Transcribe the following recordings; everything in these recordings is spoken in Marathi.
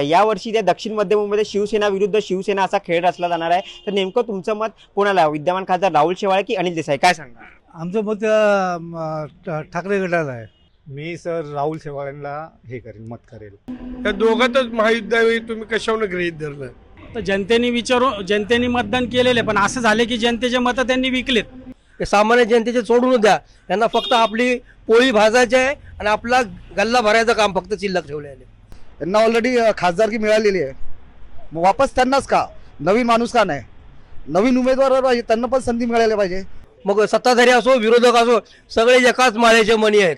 यावर्षी त्या दक्षिण मध्य मुंबईमध्ये शिवसेना विरुद्ध शिवसेना असा खेळ रचला जाणार आहे. तर नेमकं तुमचं मत कोणाला विद्यमान खासदार राहुल शेवाळे की अनिल देसाई काय सांगा आमचं मत ठाकरे गटाला आहे. मी सर राहुल शेवाळ्यांना हे करेन मत करेल. या दोघातच महायुद्धावेळी तुम्ही कशावर गृहीत धरलं? तर जनतेने विचारू जनतेने मतदान केलेले पण असं झाले की जनतेचे मतं त्यांनी विकलेत. हे सामान्य जनतेचे सोडून द्या. यांना फक्त आपली पोळी भाजायची आहे आणि आपला गल्ला भरायचं काम फक्त शिल्लक ठेवले आहे. त्यांना ऑलरेडी खासदारकी मिळालेली आहे. मग वापस त्यांनाच का? नवीन माणूस का नाही? नवीन उमेदवार पाहिजे त्यांना पण संधी मिळायला पाहिजे. मग सत्ताधारी असो विरोधक असो सगळे एकाच माळ्याचे मणी आहेत.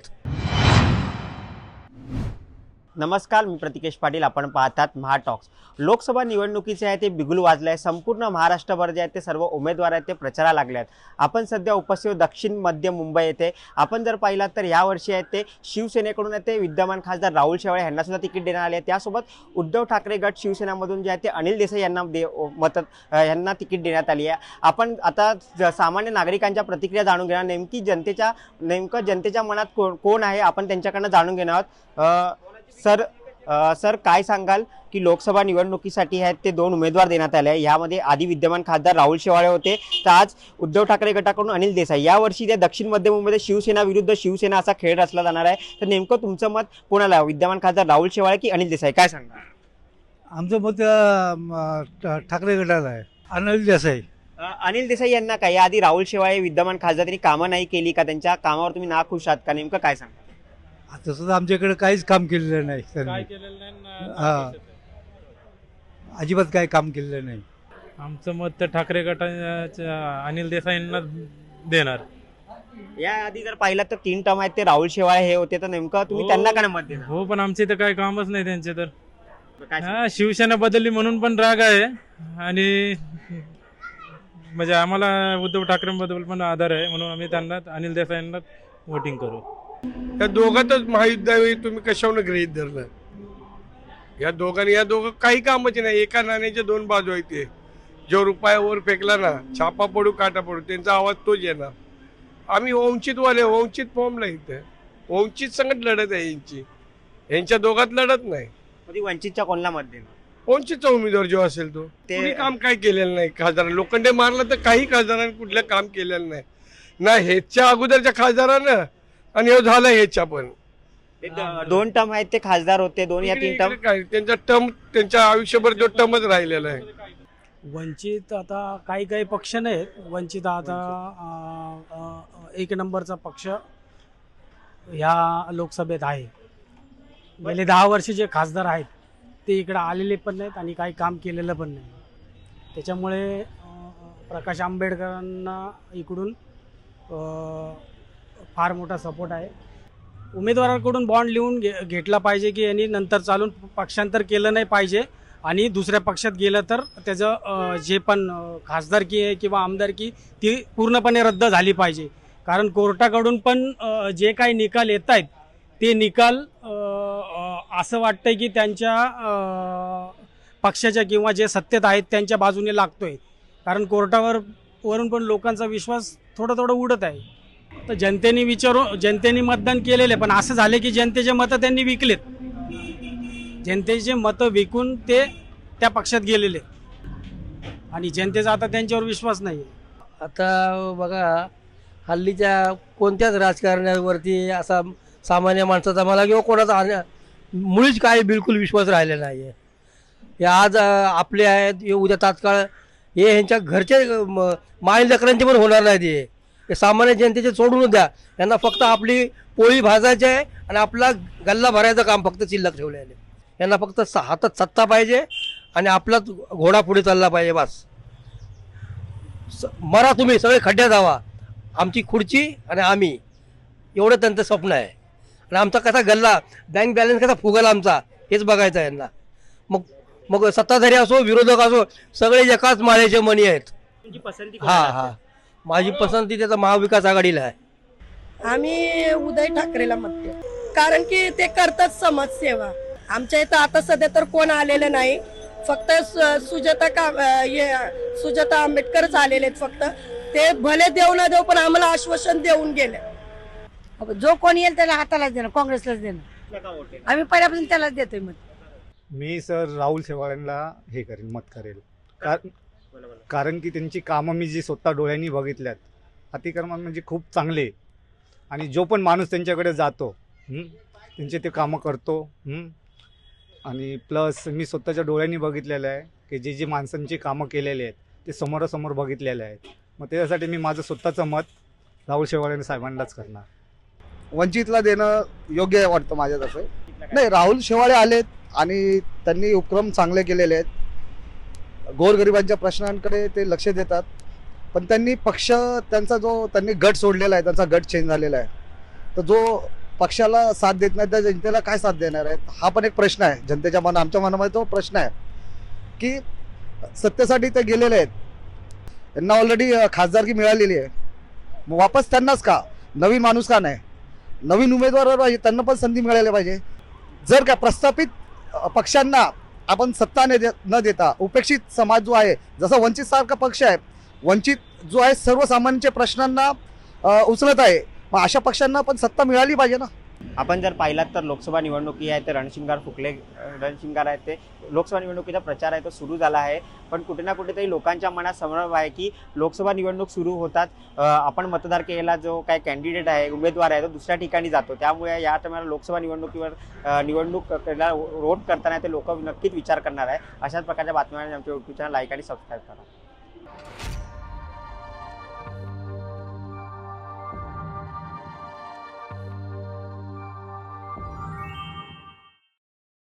नमस्कार मी प्रतिकेश पाटील. आपण पाहतात महाटॉक्स लोकसभा निवडणुकीचे आहे ते बिगुल वाजलं आहे संपूर्ण महाराष्ट्रभर जे आहेत ते सर्व उमेदवार आहेत ते प्रचारा लागले आहेत. आपण सध्या उपस्थित दक्षिण मध्य मुंबई येथे. आपण जर पाहिलात तर यावर्षी आहेत ते शिवसेनेकडून आहेत ते विद्यमान खासदार राहुल शेवाळे यांना सुद्धा तिकीट देण्यात आले आहे त्यासोबत उद्धव ठाकरे गट शिवसेनामधून जे आहे ते अनिल देसाई यांना दे मत यांना तिकीट देण्यात आली आहे. आपण आता सामान्य नागरिकांच्या प्रतिक्रिया जाणून घेणार. नेमकी जनतेच्या नेमकं जनतेच्या मनात कोण कोण आहे? आपण त्यांच्याकडनं जाणून घेणार आहोत. सर अ, सर काय सांगाल की लोकसभा निवडणुकीसाठी आहेत ते दोन उमेदवार देण्यात आले आहे यामध्ये आधी विद्यमान खासदार राहुल शेवाळे होते तर आज उद्धव ठाकरे गटाकडून अनिल देसाई. यावर्षी त्या दक्षिण मध्य मुंबईमध्ये शिवसेना विरुद्ध शिवसेना असा खेळ रचला जाणार आहे. तर नेमकं तुमचं मत कोणाला विद्यमान खासदार राहुल शेवाळे की अनिल देसाई? काय सांगा आमचं मत अं, ठाकरे गटाला आहे. अनिल देसाई. अ, अनिल देसाई यांना काय? याआधी राहुल शेवाळे विद्यमान खासदार त्यांनी कामं नाही केली का? त्यांच्या कामावर तुम्ही नाखुश आहात का? नेमकं काय सांगा तसं तर आमच्याकडे काहीच काम केलेलं नाही त्यांनी हा. अजिबात काही काम केलेलं नाही. आमचं मत तर ठाकरे गटाच्या अनिल देसाईंना देणार. याआधी जर पाहिलं तर तीन टर्म आहेत ते राहुल शेवाळे हे होते तर नेमकं तुम्ही हो. त्यांना काय मत देणार? हो पण आमचे इथं काही कामच नाही त्यांचे तर. काय? हा शिवसेना बदलली म्हणून पण राग आहे. आणि म्हणजे आम्हाला उद्धव ठाकरेंबद्दल पण आधार आहे म्हणून आम्ही त्यांना अनिल देसाईंना वोटिंग करू. या दोघातच महायुद्धावेळी तुम्ही कशावर गृहीत धरलं? या दोघांनी या दोघं काही कामाचे नाही. एका नाण्याच्या दोन बाजू आहेत ते. जो रुपयावर फेकला ना छापा पडू काटा पडू त्यांचा आवाज तोच येणार. आम्ही वंचित वाले वंचित फॉर्मला इथे. वंचित संगत लढत आहे यांची. यांच्या दोघात लढत नाही. वंचितच्या कोणाला मत देणार? वंचितचा उमेदवार जो असेल तो. ते- ते काम काय केलेलं नाही? खासदार. लोखंडे मारलं तर काही खासदारांनी कुठलं काम केलेलं नाही. ना ह्याच्या अगोदरच्या खासदारानं आणि हे झालं ह्याच्या पण दोन टर्म आहेत ते खासदार होते दोन या तीन टर्म. काय त्यांचा टर्म त्यांच्या आयुष्यभर जो टर्मच राहिलेला आहे. वंचित आता काही काही पक्ष नाहीत. वंचित आता अं, अं, एक नंबरचा पक्ष ह्या लोकसभेत आहे. गेले दहा वर्ष जे खासदार आहेत ते इकडे आलेले पण नाहीत आणि काही काम केलेलं पण नाही. त्याच्यामुळे अं, प्रकाश आंबेडकरांना इकडून अं, फार मोठा सपोर्ट आहे. उमेदवाराकडून बॉन्ड लिहून घे घेतला पाहिजे की यांनी नंतर चालून पक्षांतर केलं नाही पाहिजे आणि दुसऱ्या पक्षात गेलं तर त्याचं जे पण खासदारकी आहे किंवा आमदारकी ती पूर्णपणे रद्द झाली पाहिजे. कारण कोर्टाकडून पण जे काही निकाल येत आहेत ते निकाल असं वाटतंय की त्यांच्या पक्षाच्या किंवा जे सत्तेत आहेत त्यांच्या बाजूने लागतोय. कारण कोर्टावर वरून पण लोकांचा विश्वास थोडं थोडं उडत आहे. तर जनतेने विचारून जनतेने मतदान केलेले पण असं झालं की जनतेचे मतं त्यांनी विकलेत. जनतेचे मतं विकून ते त्या पक्षात गेलेले. आणि जनतेचा आता त्यांच्यावर विश्वास नाही आहे आता बघा हल्लीच्या कोणत्याच राजकारण्यावरती असा सामान्य माणसाचा मला किंवा कोणाचा मुळीच काही बिलकुल विश्वास राहिलेला नाही आहे हे आज आपले आहेत हे उद्या तात्काळ हे ह्यांच्या घरचे म- माईल लेकरांचे पण होणार नाहीत हे सामान्य जनतेचे सोडून द्या. यांना फक्त आपली पोळी भाजायची आहे आणि आपला गल्ला भरायचं काम फक्त शिल्लक ठेवले आहे. यांना फक्त हातात सत्ता पाहिजे आणि आपलाच घोडा पुढे चालला पाहिजे बस. मरा तुम्ही सगळे खड्ड्यात जावा. आमची खुर्ची आणि आम्ही. एवढं त्यांचं स्वप्न आहे. आणि आमचा कसा गल्ला बँक बॅलन्स कसा फुगल आमचा हेच बघायचं आहे यांना. मग मग सत्ताधारी असो विरोधक असो सगळे एकाच माळ्याचे मणी आहेत. हा हा? माझी पसंती त्याचा महाविकास आघाडीला आहे. आम्ही उदय ठाकरेला म्हणते कारण की ते करतात समाजसेवा. आमच्या इथं आता सध्या तर कोण आलेलं नाही. फक्त सु- सुजाता का सुजाता आंबेडकरच आलेले आहेत फक्त. ते भले देऊ ना देऊ पण आम्हाला आश्वासन देऊन गेले. जो कोणी येईल त्याला हातालाच देणार काँग्रेसलाच आहे. आम्ही पहिल्यापासून त्यालाच देतोय मत. मी सर राहुल शेवाळ्यांना हे करेन मत करेल. कार- कारण की त्यांची कामं मी जी स्वतः डोळ्यांनी बघितल्यात अतिक्रमण म्हणजे खूप चांगले. आणि जो पण माणूस त्यांच्याकडे जातो त्यांचे ते कामं करतो आणि प्लस मी स्वतःच्या डोळ्यांनी बघितलेलं आहे की जे जे माणसांची कामं केलेली आहेत ते समोरासमोर बघितलेले आहेत. मग त्याच्यासाठी मी माझं स्वतःचं मत राहुल शेवाळे साहेबांनाच करणार. वंचितला देणं योग्य आहे वाटतं माझ्या तसं नाही राहुल शेवाळे आलेत आणि त्यांनी उपक्रम चांगले केलेले आहेत. गोरगरिबांच्या प्रश्नांकडे ते लक्ष देतात. पण त्यांनी पक्ष त्यांचा जो त्यांनी गट सोडलेला आहे त्यांचा गट चेंज झालेला आहे. तर जो पक्षाला साथ देत नाही त्या जनतेला काय साथ देणार आहेत? हा पण एक प्रश्न आहे. जनतेच्या मना आमच्या मनामध्ये तो प्रश्न आहे. की सत्तेसाठी ते गेलेले आहेत. त्यांना ऑलरेडी खासदारकी मिळालेली आहे. मग वापस त्यांनाच का? नवीन माणूस का नाही? नवीन उमेदवार पाहिजे त्यांना पण संधी मिळायला पाहिजे. जर का प्रस्थापित पक्षांना आपण सत्ता ने दे न देता उपेक्षित समाज जो आहे जसा वंचित सारखा पक्ष आहे वंचित जो आहे सर्वसामान्यांच्या प्रश्नांना उचलत आहे. मग अशा पक्षांना पण सत्ता मिळाली पाहिजे ना? आपण जर पाहिलात तर लोकसभा निवडणुकी आहे ते रणशिंगार फुकले रणशिंगार आहे ते. लोकसभा निवडणुकीचा प्रचार आहे तो सुरू झाला आहे. पण कुठे ना कुठेतरी लोकांच्या मनात संभ्रम आहे की लोकसभा निवडणूक सुरू होतात. आपण मतदार केलेला जो काय कॅन्डिडेट आहे उमेदवार आहे तो दुसऱ्या ठिकाणी जातो. त्यामुळे या टायमाला लोकसभा निवडणुकीवर निवडणूक केला वोट करताना ते लोक नक्कीच विचार करणार आहे. अशाच प्रकारच्या बातम्या आमच्या युट्यूब चॅनल लाईक आणि सबस्क्राईब करा.